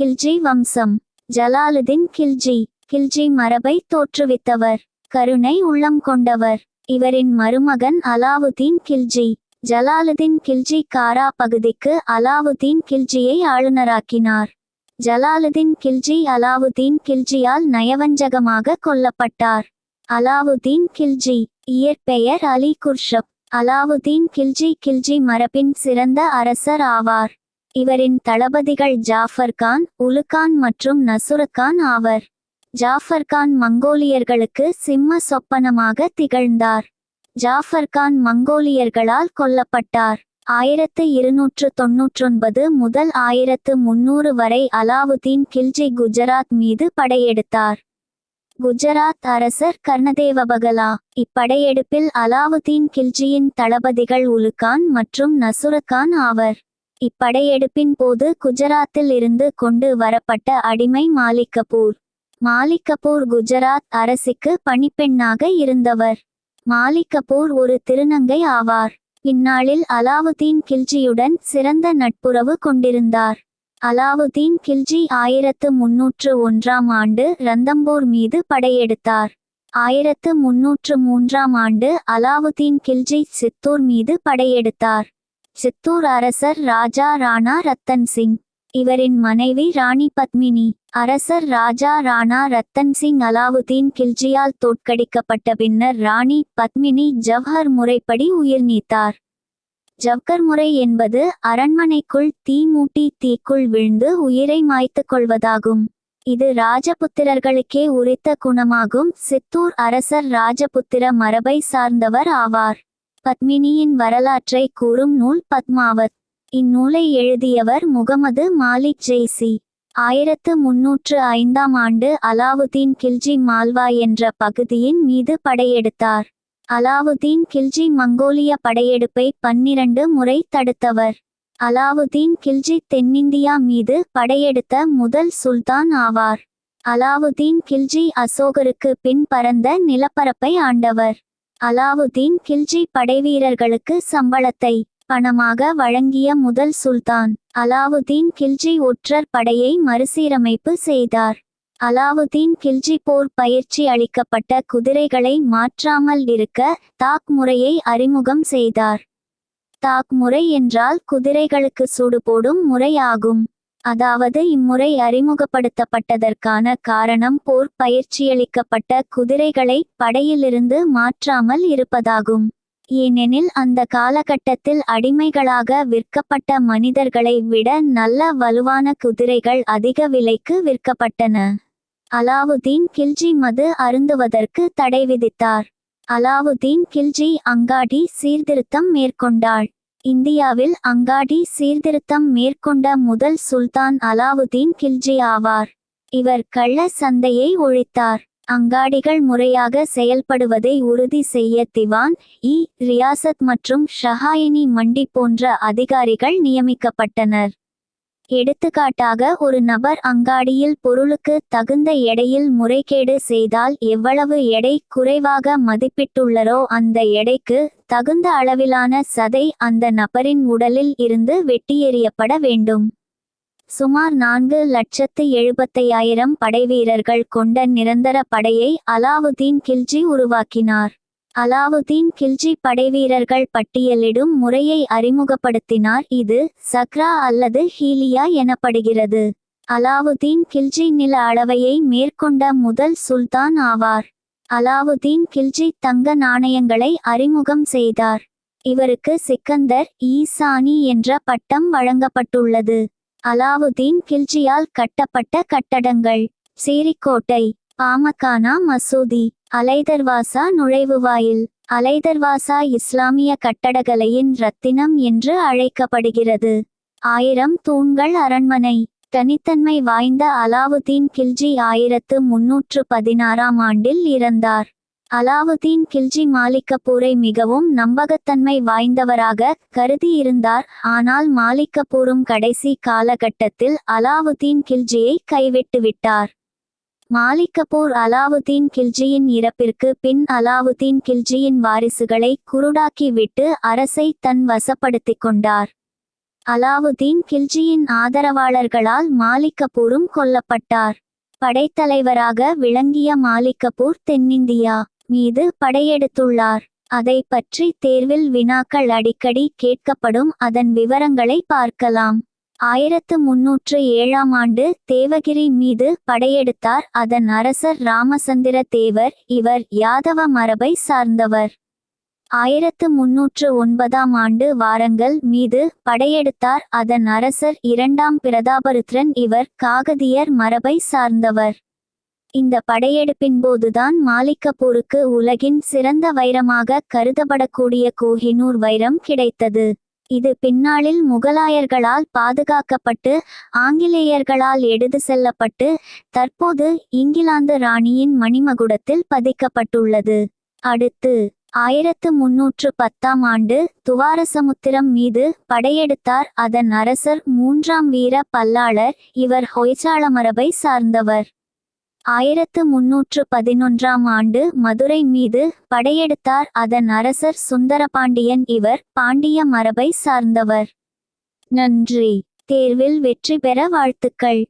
கில்ஜி வம்சம். ஜலாலுதீன் கில்ஜி. கில்ஜி மரபை தோற்றுவித்தவர். கருணை உள்ளம் கொண்டவர். இவரின் மருமகன் அலாவுதீன் கில்ஜி. ஜலாலுதீன் கில்ஜி காரா பகுதிக்கு அலாவுதீன் கில்ஜியை ஆளுநராக்கினார். ஜலாலுதீன் கில்ஜி அலாவுதீன் கில்ஜியால் நயவஞ்சகமாக கொல்லப்பட்டார். அலாவுதீன் கில்ஜி. இயற்பெயர் அலி குர்ஷப். அலாவுதீன் கில்ஜி கில்ஜி மரபின் சிறந்த அரசர் ஆவார். இவரின் தளபதிகள் ஜாஃபர் கான் உலுகான் மற்றும் நசுருக்கான் ஆவர். ஜாஃபர் கான் மங்கோலியர்களுக்கு சிம்ம சொப்பனமாக திகழ்ந்தார். ஜாஃபர் கான் மங்கோலியர்களால் கொல்லப்பட்டார். ஆயிரத்து இருநூற்று தொன்னூற்றொன்பது முதல் ஆயிரத்து முன்னூறு வரை அலாவுதீன் கில்ஜி குஜராத் மீது படையெடுத்தார். குஜராத் அரசர் கர்ணதேவபகலா இப்படையெடுப்பில் அலாவுதீன் கில்ஜியின் தளபதிகள் உலுகான் மற்றும் நசுரகான் ஆவர். இப்படையெடுப்பின் போது குஜராத்தில் இருந்து கொண்டு வரப்பட்ட அடிமை மாலிக் கபூர். மாலிக் கபூர் குஜராத் அரசிக்கு பணிப்பெண்ணாக இருந்தவர். மாலிகபூர் ஒரு திருநங்கை ஆவார். இந்நாளில் அலாவுதீன் கில்ஜியுடன் சிறந்த நட்புறவு கொண்டிருந்தார். அலாவுதீன் கில்ஜி ஆயிரத்து முன்னூற்று ஒன்றாம் ஆண்டு ரந்தம்பூர் மீது படையெடுத்தார். ஆயிரத்து முன்னூற்று மூன்றாம் ஆண்டு அலாவுதீன் கில்ஜி சித்தூர் மீது படையெடுத்தார். சித்தூர் அரசர் ராஜா ராணா ரத்தன் சிங். இவரின் மனைவி ராணி பத்மினி. அரசர் ராஜா ராணா ரத்தன் சிங் அலாவுதீன் கில்ஜியால் தோற்கடிக்கப்பட்ட பின்னர் ராணி பத்மினி ஜவஹர் முறைப்படி உயிர் நீத்தார். ஜவ்கர் முறை என்பது அரண்மனைக்குள் தீ மூட்டி தீக்குள் விழுந்து உயிரை மாய்த்துக் கொள்வதாகும். இது ராஜபுத்திரர்களுக்கே உரித்த குணமாகும். சித்தூர் அரசர் ராஜபுத்திர மரபை சார்ந்தவர் ஆவார். பத்மினியின் வரலாற்றை கூறும் நூல் பத்மாவத். இந்நூலை எழுதியவர் முகமது மாலிக் ஜெய்சி. ஆயிரத்து முன்னூற்று ஐந்தாம் ஆண்டு அலாவுதீன் கில்ஜி மால்வா என்ற பகுதியின் மீது படையெடுத்தார். அலாவுதீன் கில்ஜி மங்கோலிய படையெடுப்பை பன்னிரண்டு முறை தடுத்தவர். அலாவுதீன் கில்ஜி தென்னிந்தியா மீது படையெடுத்த முதல் சுல்தான் ஆவார். அலாவுதீன் கில்ஜி அசோகருக்கு பின் பரந்த நிலப்பரப்பை ஆண்டவர். அலாவுதீன் கில்ஜி படைவீரர்களுக்கு சம்பளத்தை பணமாக வழங்கிய முதல் சுல்தான். அலாவுதீன் கில்ஜி ஒற்றர் படையை மறுசீரமைப்பு செய்தார். அலாவுதீன் கில்ஜி போர் பயிற்சி அளிக்கப்பட்ட குதிரைகளை மாற்றாமல் இருக்க தாக் முறையை அறிமுகம் செய்தார். தாக் முறை என்றால் குதிரைகளுக்கு சூடு போடும் முறையாகும் அதாவது இம்முறை அறிமுகப்படுத்தப்பட்டதற்கான காரணம் போர் பயிற்சியளிக்கப்பட்ட குதிரைகளை படையிலிருந்து மாற்றாமல் இருப்பதாகும். ஏனெனில் அந்த காலகட்டத்தில் அடிமைகளாக விற்கப்பட்ட மனிதர்களை விட நல்ல வலுவான குதிரைகள் அதிக விலைக்கு விற்கப்பட்டன. அலாவுதீன் கில்ஜி மது அருந்துவதற்கு தடை விதித்தார். அலாவுதீன் கில்ஜி அங்காடி சீர்திருத்தம் மேற்கொண்டாள். இந்தியாவில் அங்காடி சீர்திருத்தம் மேற்கொண்ட முதல் சுல்தான் அலாவுதீன் கில்ஜி ஆவார். இவர் கள்ள சந்தையை ஒழித்தார். அங்காடிகள் முறையாக செயல்படுவதை உறுதி செய்ய திவான் இ. ரியாசத் மற்றும் ஷஹாயினி மண்டி போன்ற அதிகாரிகள் நியமிக்கப்பட்டனர். எடுத்துக்காட்டாக ஒரு நபர் அங்காடியில் பொருளுக்கு தகுந்த எடையில் முறைகேடு செய்தால் எவ்வளவு எடை குறைவாக மதிப்பிட்டுள்ளரோ அந்த எடைக்கு தகுந்த அளவிலான சதை அந்த நபரின் உடலில் இருந்து வெட்டியெறியப்பட வேண்டும். சுமார் நான்கு லட்சத்து எழுபத்தையாயிரம் படைவீரர்கள் கொண்ட நிரந்தர படையை அலாவுதீன் கில்ஜி உருவாக்கினார். அலாவுதீன் கில்ஜி படைவீரர்கள் பட்டியலிடும் முறையை அறிமுகப்படுத்தினார். இது சக்ரா அல்லது ஹீலியா எனப்படுகிறது. அலாவுதீன் கில்ஜி நில அளவையை மேற்கொண்ட முதல் சுல்தான் ஆவார். அலாவுதீன் கில்ஜி தங்க நாணயங்களை அறிமுகம் செய்தார். இவருக்கு சிக்கந்தர் ஈசானி என்ற பட்டம் வழங்கப்பட்டுள்ளது. அலாவுதீன் கில்ஜியால் கட்டப்பட்ட கட்டடங்கள். சீரிக்கோட்டை. பாமக்கானா மசூதி அலைதர்வாசா நுழைவுவாயில் அலைதர்வாசா இஸ்லாமிய கட்டடக்கலையின் ரத்தினம் என்று அழைக்கப்படுகிறது. ஆயிரம் தூண்கள் அரண்மனை தனித்தன்மை வாய்ந்த அலாவுதீன் கில்ஜி ஆயிரத்து முன்னூற்று பதினாறாம் ஆண்டில் இறந்தார். அலாவுதீன் கில்ஜி மாலிக்கபூரை மிகவும் நம்பகத்தன்மை வாய்ந்தவராக கருதியிருந்தார் ஆனால் மாலிக்கபூரும் கடைசி காலகட்டத்தில் அலாவுதீன் கில்ஜியை கைவிட்டுவிட்டார். மாலிக் கபூர் அலாவுதீன் கில்ஜியின் இறப்பிற்கு பின் அலாவுதீன் கில்ஜியின் வாரிசுகளை குருடாக்கிவிட்டு அரசை தன் வசப்படுத்திக் கொண்டார். அலாவுதீன் கில்ஜியின் ஆதரவாளர்களால் மாலிக் கபூரும் கொல்லப்பட்டார். படைத்தலைவராக விளங்கிய மாலிக் கபூர் தென்னிந்தியா மீது படையெடுத்துள்ளார். அதை பற்றி தேர்வில் வினாக்கள் அடிக்கடி கேட்கப்படும். அதன் விவரங்களை பார்க்கலாம். ஆயிரத்து முன்னூற்று ஏழாம் ஆண்டு தேவகிரி மீது படையெடுத்தார். அதன் அரசர் ராமசந்திர தேவர் இவர் யாதவ மரபை சார்ந்தவர். ஆயிரத்து முன்னூற்று ஒன்பதாம் ஆண்டு வாரங்கள் மீது படையெடுத்தார். அதன் அரசர் இரண்டாம் பிரதாபருத்ரன் இவர் காகதியர் மரபை சார்ந்தவர். இந்த படையெடுப்பின் போதுதான் மாலிக் உலகின் சிறந்த வைரமாக கருதப்படக்கூடிய கோஹினூர் வைரம் கிடைத்தது. இது பின்னாளில் முகலாயர்களால் பாதுகாக்கப்பட்டு ஆங்கிலேயர்களால் எடுத்து செல்லப்பட்டு தற்போது இங்கிலாந்து ராணியின் மணிமகுடத்தில் பதிக்கப்பட்டுள்ளது. அடுத்து ஆயிரத்து முன்னூற்று பத்தாம் ஆண்டு துவாரசமுத்திரம் மீது படையெடுத்தார். அதன் அரசர் மூன்றாம் வீர பல்லாளர் இவர் ஹொய்சாள மரபை சார்ந்தவர். ஆயிரத்து முன்னூற்று பதினொன்றாம் ஆண்டு மதுரை மீது படையெடுத்தார் அதன் அரசர் சுந்தரபாண்டியன் இவர். பாண்டிய மரபை சார்ந்தவர். நன்றி. தேர்வில் வெற்றி பெற வாழ்த்துக்கள்.